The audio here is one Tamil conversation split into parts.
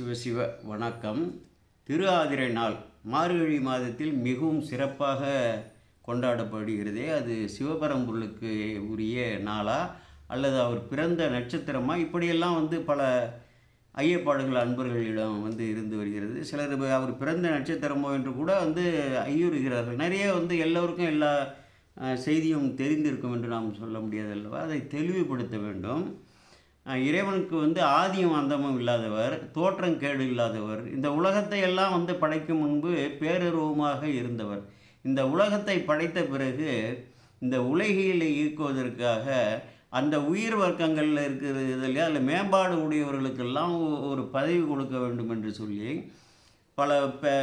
சிவசிவ வணக்கம். திரு ஆதிரை நாள் மார்கழி மாதத்தில் மிகவும் சிறப்பாக கொண்டாடப்படுகிறதே அது சிவபரம்பொருளுக்கு உரிய நாளா? அல்லது அவர் பிறந்த நட்சத்திரமா? இப்படியெல்லாம் வந்து பல ஐயப்பாடுகள் அன்பர்களிடம் வந்து இருந்து வருகிறது. சிலர் அவர் பிறந்த நட்சத்திரமோ என்று கூட வந்து ஐயுறுகிறார்கள். நிறைய வந்து எல்லோருக்கும் எல்லா செய்தியும் தெரிந்திருக்கும் என்று நாம் சொல்ல முடியாது அல்லவா? அதை தெளிவுபடுத்த வேண்டும். இறைவனுக்கு வந்து ஆதியும் அந்தமும் இல்லாதவர் தோற்றம் கேடு இல்லாதவர் இந்த உலகத்தை எல்லாம் வந்து படைக்கும் முன்பு பேரருவமாக இருந்தவர். இந்த உலகத்தை படைத்த பிறகு இந்த உலகில் ஈர்க்குவதற்காக அந்த உயிர் வர்க்கங்களில் இருக்கிறது இல்லையா? அதில் மேம்பாடு உடையவர்களுக்கெல்லாம் ஒரு பதவி கொடுக்க வேண்டும் என்று சொல்லி பல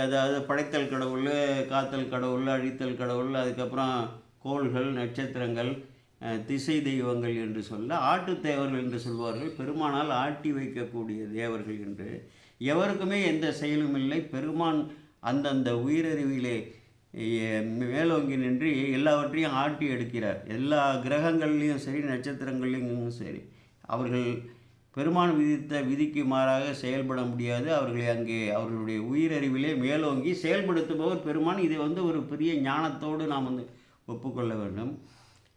அதாவது படைத்தல் கடவுள் காத்தல் கடவுள் அழித்தல் கடவுள் அதுக்கப்புறம் கோள்கள் நட்சத்திரங்கள் திசை தெய்வங்கள் என்று சொல்ல ஆட்டு தேவர்கள் என்று சொல்வார்கள். பெருமானால் ஆட்டி வைக்கக்கூடிய தேவர்கள் என்று. எவருக்குமே எந்த செயலும் இல்லை. பெருமான் அந்தந்த உயிரறிவிலே மேலோங்கி நின்று எல்லாவற்றையும் ஆட்டி எடுக்கிறார். எல்லா கிரகங்கள்லேயும் சரி நட்சத்திரங்கள்லேயும் சரி அவர்கள் பெருமான் விதித்த விதிக்கு மாறாக செயல்பட முடியாது. அவர்களை அங்கே அவர்களுடைய உயிரறிவிலே மேலோங்கி செயல்படுத்துபவர் பெருமான். இதை வந்து ஒரு பெரிய ஞானத்தோடு நாம் வந்து ஒப்புக்கொள்ள வேண்டும்.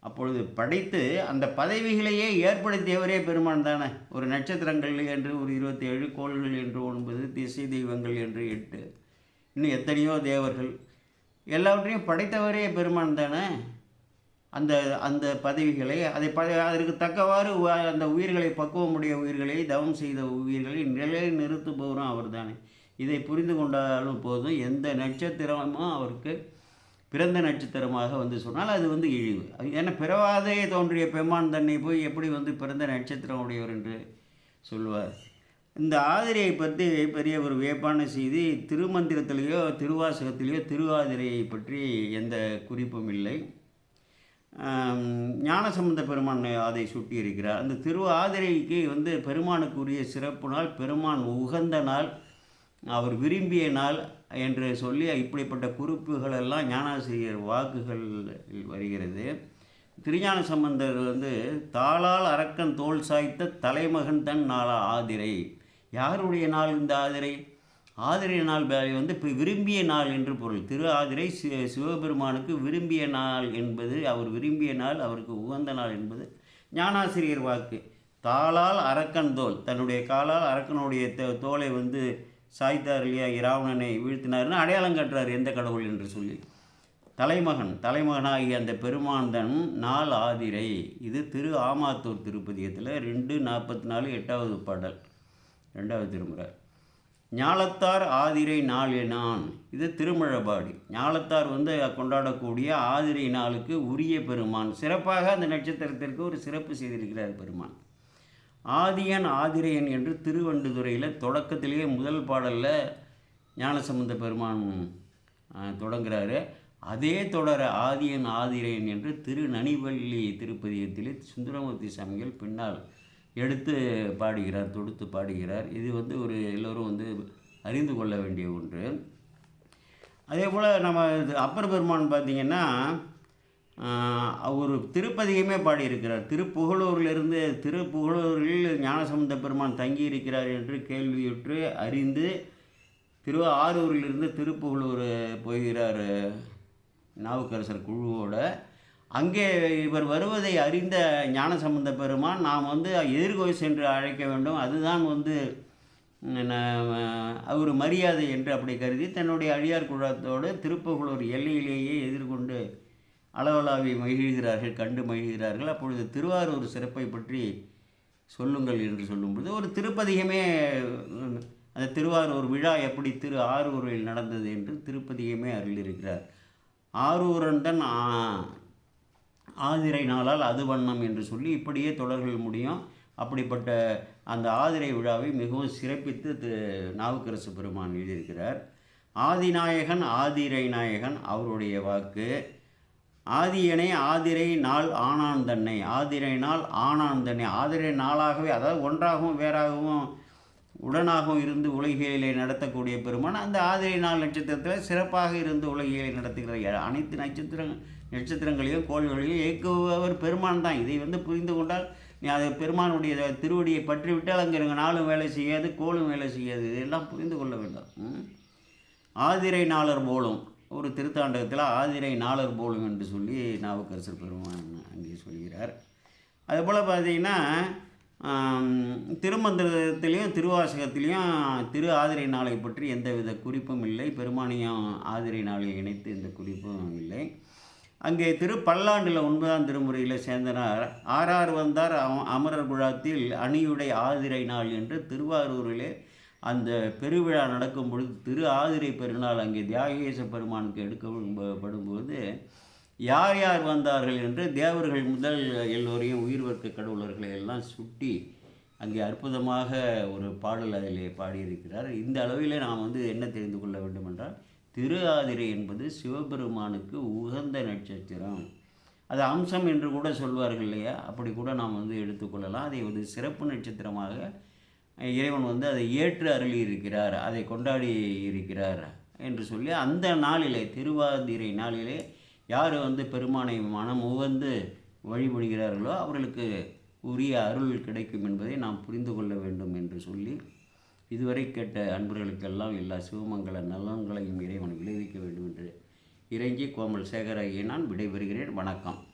அப்பொழுது படைத்து அந்த பதவிகளையே ஏற்படுத்தியவரே பெருமான் தானே? ஒரு நட்சத்திரங்கள் என்று ஒரு இருபத்தி ஏழு கோள்கள் என்று ஒன்பது திசை தெய்வங்கள் என்று எட்டு. இன்னும் எத்தனையோ தேவர்கள். எல்லாவற்றையும் படைத்தவரே பெருமான் தானே? அந்த அந்த பதவிகளை அதை ப அதற்கு தக்கவாறு அந்த உயிர்களை பக்குவமுடைய உயிர்களை தவம் செய்த உயிர்களை நிலை நிறுத்துபவரும் அவர் தானே. இதை புரிந்து கொண்டாலும் போதும் எந்த நட்சத்திரமும் அவருக்கு பிறந்த நட்சத்திரமாக வந்து சொன்னால் அது வந்து இழிவு. அது ஏன்னா பிறவாதே தோன்றிய பெம்மான் தன்னை போய் எப்படி வந்து பிறந்த நட்சத்திரம் உடையவர் என்று சொல்லுவார் இந்த ஆதிரையை பற்றி பெரிய ஒரு வியப்பான செய்தி திருமந்திரத்திலேயோ திருவாசகத்திலேயோ திருவாதிரையை பற்றி எந்த குறிப்பும் இல்லை. ஆம், ஞானசம்பந்த பெருமான் அதை சுட்டியிருக்கிறார். அந்த திரு ஆதிரைக்கு வந்து பெருமானுக்குரிய சிறப்பு நாள் பெருமான் உகந்த நாள் அவர் விரும்பிய நாள் என்று சொல்லி இப்படிப்பட்ட குறிப்புகளெல்லாம் ஞானாசிரியர் வாக்குகள் வருகிறது. திருஞான சம்பந்தர் வந்து தாளால் அரக்கன் தோல் சாய்த்த தலைமகன் தன் நாளா ஆதிரை. யாருடைய நாள் இந்த ஆதிரை? ஆதிரை நாள் வந்து இப்போ விரும்பிய நாள் என்று பொருள். திரு ஆதிரை சிவபெருமானுக்கு விரும்பிய நாள் என்பது அவர் விரும்பிய நாள் அவருக்கு உகந்த நாள் என்பது ஞானாசிரியர் வாக்கு. தாளால் அரக்கன் தோல் தன்னுடைய காலால் அரக்கனுடைய தோ- தோலை வந்து சாய்த்தார் இல்லையா? இராவணனை வீழ்த்தினார்னு அடையாளம் காட்டுறார் எந்த கடவுள் என்று சொல்லி. தலைமகன் தலைமகனாகிய அந்த பெருமாந்தன் நாள் ஆதிரை. இது திரு ஆமாத்தூர் திருப்பதியத்தில் ரெண்டு நாற்பத்தி நாலு எட்டாவது பாடல் ரெண்டாவது திருமுறை. ஞாலத்தார் ஆதிரை நாள் எனான். இது திருமழபாடி. ஞாலத்தார் வந்து கொண்டாடக்கூடிய ஆதிரை நாளுக்கு உரிய பெருமான். சிறப்பாக அந்த நட்சத்திரத்திற்கு ஒரு சிறப்பு செய்திருக்கிறார் பெருமான். ஆதியன் ஆதிரையன் என்று திருவண்டுதுறையில் தொடக்கத்திலேயே முதல் பாடலில் ஞானசம்பந்த பெருமான் தொடங்குறாரு. அதே தொடர ஆதியன் ஆதிரையன் என்று திரு நனிவள்ளி திருப்பதியத்திலே சுந்தரமூர்த்தி சாமிகள் பின்னால் எடுத்து பாடுகிறார் தொடுத்து பாடுகிறார். இது வந்து ஒரு எல்லோரும் வந்து அறிந்து கொள்ள வேண்டிய ஒன்று. அதே போல் நம்ம இது அப்பர் பெருமான் பார்த்திங்கன்னா ஒரு திருப்பதிகமே பாடியிருக்கிறார். திருப்புகழூரிலிருந்து திருப்புகழூரில் ஞானசம்பந்த பெருமான் தங்கியிருக்கிறார் என்று கேள்வியுற்று அறிந்து திரு ஆரூரிலிருந்து திருப்புகழூர் போகிறார் நாவுக்கரசர் குழுவோட. அங்கே இவர் வருவதை அறிந்த ஞானசம்பந்த பெருமான் நாம் வந்து எதிர்கோய் சென்று அழைக்க வேண்டும். அதுதான் வந்து அவர் மரியாதை என்று அப்படி கருதி தன்னுடைய அழியார் குழத்தோடு திருப்புகழூர் எல்லையிலேயே எதிர்கொண்டு அளவலாவி மகிழ்கிறார்கள் கண்டு மகிழ்கிறார்கள். அப்பொழுது திருவாரூர் சிறப்பை பற்றி சொல்லுங்கள் என்று சொல்லும்பொழுது ஒரு திருப்பதிகமே அந்த திருவாரூர் விழா எப்படி திரு ஆரூரில் நடந்தது என்று திருப்பதிகமே அருளியிருக்கிறார். ஆரூரன்தன் ஆதிரை நாளால் அது வண்ணம் என்று சொல்லி இப்படியே தொடர்கள் முடியும். அப்படிப்பட்ட அந்த ஆதிரை விழாவை மிகவும் சிறப்பித்து திரு நாவுக்கரசு பெருமான் எழுதியிருக்கிறார். ஆதிநாயகன் ஆதிரை நாயகன் அவருடைய வாக்கு. ஆதியனை ஆதிரை நாள் ஆனான் தன்னை. ஆதிரை நாள் ஆனான் தன்னை. ஆதிரை நாளாகவே அதாவது ஒன்றாகவும் வேறாகவும் உடனாகவும் இருந்து உலகியலை நடத்தக்கூடிய பெருமான் அந்த ஆதிரை நாள் நட்சத்திரத்தில் சிறப்பாக இருந்து உலகியலை நடத்துகிற அனைத்து நட்சத்திர நட்சத்திரங்களையும் கோள்களையும் இயக்குபவர் பெருமான் தான். இதை வந்து புரிந்து கொண்டால் நீ அதை பெருமானுடைய திருவடியை பற்றி விட்டால் அங்கே எனக்கு நாளும் வேலை செய்யாது கோளும் வேலை செய்யாது. இதெல்லாம் புரிந்து கொள்ள வேண்டும். ஆதிரை நாளர் போலும். ஒரு திருத்தாண்டகத்தில் ஆதிரை நாளர் போலும் என்று சொல்லி நாவுக்கரசர் பெருமான் அங்கே சொல்கிறார். அதுபோல் பார்த்தீங்கன்னா திருமந்திரத்திலையும் திருவாசகத்திலையும் திரு ஆதிரை நாளை பற்றி எந்தவித குறிப்பும் இல்லை. பெருமானியம் ஆதிரை நாளை இணைத்து எந்த குறிப்பும் இல்லை. அங்கே திரு பல்லாண்டில் ஒன்பதாம் திருமுறையில் சேர்ந்தனார். ஆறார் வந்தார் அம- அமரர் குழாத்தில் அணியுடை ஆதிரை நாள் என்று திருவாரூரிலே அந்த பெருவிழா நடக்கும் பொழுது திரு ஆதிரை பெருநாள் அங்கே தியாகேச பெருமானுக்கு எடுக்கப்படும்போது யார் யார் வந்தார்கள் என்று தேவர்கள் முதல் எல்லோரையும் உயிர்வர்க்க கடவுளர்களை எல்லாம் சுட்டி அங்கே அற்புதமாக ஒரு பாடல் அதிலே பாடியிருக்கிறார். இந்த அளவிலே நாம் வந்து என்ன தெரிந்து கொள்ள வேண்டும் என்றால் திரு ஆதிரை என்பது சிவபெருமானுக்கு உகந்த நட்சத்திரம். அது அம்சம் என்று கூட சொல்வார்கள் இல்லையா? அப்படி கூட நாம் வந்து எடுத்துக்கொள்ளலாம் அதை ஒரு சிறப்பு நட்சத்திரமாக இறைவன் வந்து அதை ஏற்று அருளி இருக்கிறார் அதை கொண்டாடி இருக்கிறார் என்று சொல்லி அந்த நாளிலே திருவாதிரை நாளிலே யார் வந்து பெருமானை மனம் உவந்து வழிபடுகிறார்களோ அவர்களுக்கு உரிய அருள் கிடைக்கும் என்பதை நாம் புரிந்து கொள்ள வேண்டும் என்று சொல்லி இதுவரை கேட்ட அன்பர்களுக்கெல்லாம் எல்லா சிவமங்கல நலன்களையும் இறைவன் விளைவிக்க வேண்டும் என்று இறங்கி கோமல் சேகர நான் விடைபெறுகிறேன். வணக்கம்.